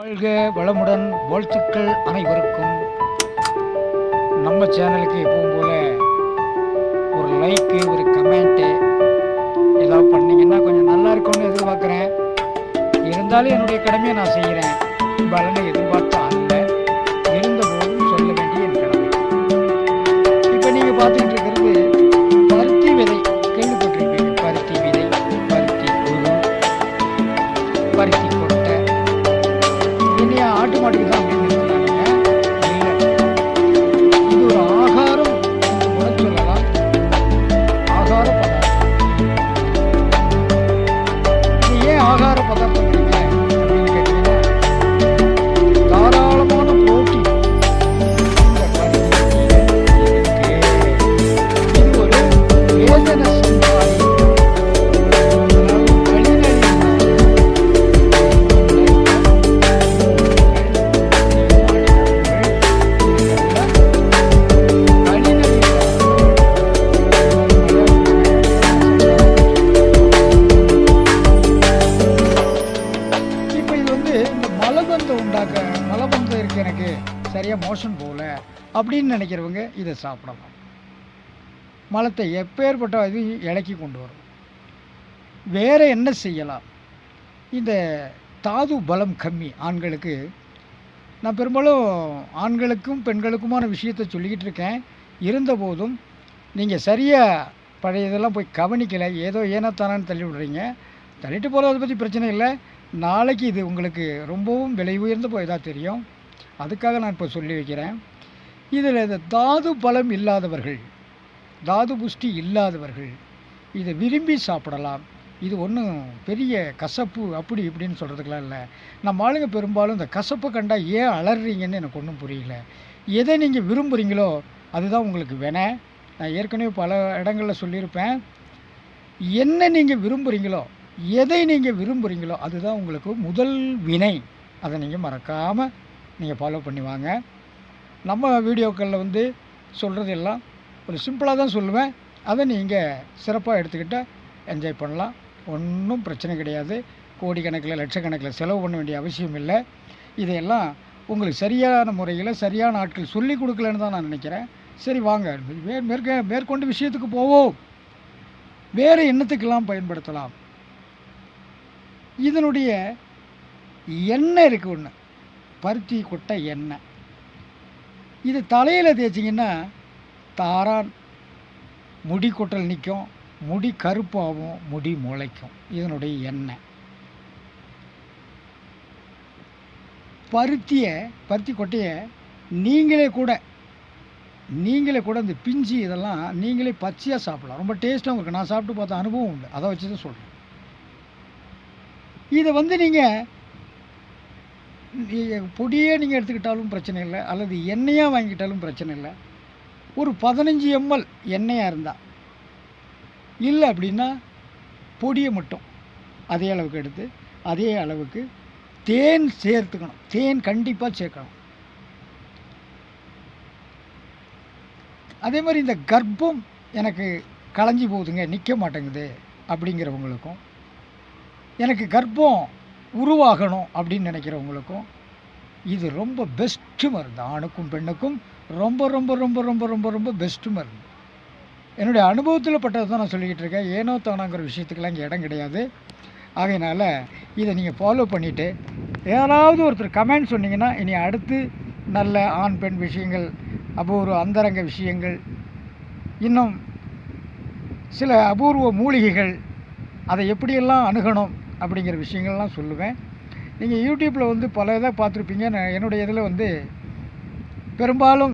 வாழ்க வளமுடன் வாழ்த்துக்கள் அனைவருக்கும். நம்ம சேனலுக்கு எப்பவும் போல ஒரு லைக்கு ஒரு கமெண்ட்டு ஏதாவது பண்ணிங்கன்னா கொஞ்சம் நல்லா இருக்கும்னு எதிர்பார்க்குறேன். இருந்தாலும் என்னுடைய கடமையை நான் செய்கிறேன் பலனை எதிர்பார்த்து சரியாக மோஷன் போகல அப்படின்னு நினைக்கிறவங்க இதை சாப்பிடலாம். மலத்தை எப்பேற்பட்ட இது இலக்கி கொண்டு வரும். வேறு என்ன செய்யலாம்? இந்த தாது பலம் கம்மி ஆண்களுக்கு. நான் பெரும்பாலும் ஆண்களுக்கும் பெண்களுக்குமான விஷயத்தை சொல்லிக்கிட்டு இருக்கேன். இருந்தபோதும் நீங்கள் சரியாக பழைய இதெல்லாம் போய் கவனிக்கலை. ஏதோ ஏனத்தானான்னு தள்ளி விடுறீங்க. தள்ளிட்டு போகிறத பற்றி பிரச்சனை இல்லை. நாளைக்கு இது உங்களுக்கு ரொம்பவும் விலை உயர்ந்த தான் தெரியும். அதுக்காக நான் இப்போ சொல்லி வைக்கிறேன். இதில் இந்த தாது பலம் இல்லாதவர்கள் தாது புஷ்டி இல்லாதவர்கள் இதை விரும்பி சாப்பிடலாம். இது ஒன்றும் பெரிய கசப்பு அப்படி இப்படின்னு சொல்கிறதுக்கெலாம் இல்லை. நம்ம ஆளுங்க பெரும்பாலும் இந்த கசப்பை கண்டால் ஏன் அலறீங்கன்னு எனக்கு ஒன்றும் புரியல. எதை நீங்கள் விரும்புகிறீங்களோ அதுதான் உங்களுக்கு வேணே நான் ஏற்கனவே பல இடங்களில் சொல்லியிருப்பேன். என்ன நீங்கள் விரும்புகிறீங்களோ எதை நீங்கள் விரும்புகிறீங்களோ அதுதான் உங்களுக்கு முதல் வினை. அதை நீங்கள் மறக்காமல் நீங்கள் ஃபாலோ பண்ணி வாங்க. நம்ம வீடியோக்களில் வந்து சொல்கிறது எல்லாம் ஒரு சிம்பிளாக தான் சொல்லுவேன். அதை நீங்கள் சிறப்பாக எடுத்துக்கிட்டால் என்ஜாய் பண்ணலாம். ஒன்றும் பிரச்சனை கிடையாது. கோடிக்கணக்கில் லட்சக்கணக்கில் செலவு பண்ண வேண்டிய அவசியம் இல்லை. இதையெல்லாம் உங்களுக்கு சரியான முறையில் சரியான ஆட்கள் சொல்லி கொடுக்கலன்னு தான் நான் நினைக்கிறேன். சரி வாங்க. மேற்க மேற்கொண்டு விஷயத்துக்கு போவோம். வேறு எண்ணத்துக்கெல்லாம் பயன்படுத்தலாம். இதனுடைய எண்ணெய் இருக்குது ஒன்று பருத்தி கொட்டை எண்ணெய். இது தலையில் தேய்ச்சிங்கன்னா தாரான். முடி கொட்டல் நிற்கும். முடி கருப்பாகும் முடி முளைக்கும். இதனுடைய எண்ணெய். பருத்தியை பருத்தி கொட்டையை நீங்களே கூட நீங்களே கூட இந்த பிஞ்சு இதெல்லாம் நீங்களே பச்சையாக சாப்பிடலாம். ரொம்ப டேஸ்ட்டாகவும் உங்களுக்கு நான் சாப்பிட்டு பார்த்த அனுபவம் உண்டு. அதை வச்சு தான் சொல்கிறேன் இதை வந்து நீங்கள் பொடியே நீங்கள் எடுத்துக்கிட்டாலும் பிரச்சனை இல்லை அல்லது எண்ணெயாக வாங்கிக்கிட்டாலும் பிரச்சனை இல்லை. ஒரு பதினஞ்சு எம்எல் எண்ணெயாக இருந்தால் இல்லை அப்படின்னா பொடியை மட்டும் அதே அளவுக்கு எடுத்து அதே அளவுக்கு தேன் சேர்த்துக்கணும். தேன் கண்டிப்பாக சேர்க்கணும். அதே மாதிரி இந்த கர்ப்பம் எனக்கு களைஞ்சி போகுதுங்க நிற்க மாட்டேங்குது அப்படிங்கிறவங்களுக்கும் எனக்கு கர்ப்பம் உருவாகணும் அப்படின்னு நினைக்கிறவங்களுக்கும் இது ரொம்ப பெஸ்ட்டு மருந்து. ஆணுக்கும் பெண்ணுக்கும் ரொம்ப ரொம்ப ரொம்ப ரொம்ப ரொம்ப ரொம்ப பெஸ்ட்டு மருந்து. என்னுடைய அனுபவத்தில் பட்டதை தான் நான் சொல்லிக்கிட்டு இருக்கேன். ஏனோ தானாங்கிற விஷயத்துக்கெல்லாம் இங்கே இடம் கிடையாது. ஆகையினால் இதை நீங்கள் ஃபாலோ பண்ணிவிட்டு யாராவது ஒருத்தர் கமெண்ட் சொன்னீங்கன்னா இனி அடுத்து நல்ல ஆண் பெண் விஷயங்கள் அபூர்வ அந்தரங்க விஷயங்கள் இன்னும் சில அபூர்வ மூலிகைகள் அதை எப்படியெல்லாம் அணுகணும் அப்படிங்கிற விஷயங்கள்லாம் சொல்லுவேன். நீங்கள் யூடியூப்பில் வந்து பல இதாக பார்த்துருப்பீங்க. நான் என்னுடைய இதில் வந்து பெரும்பாலும்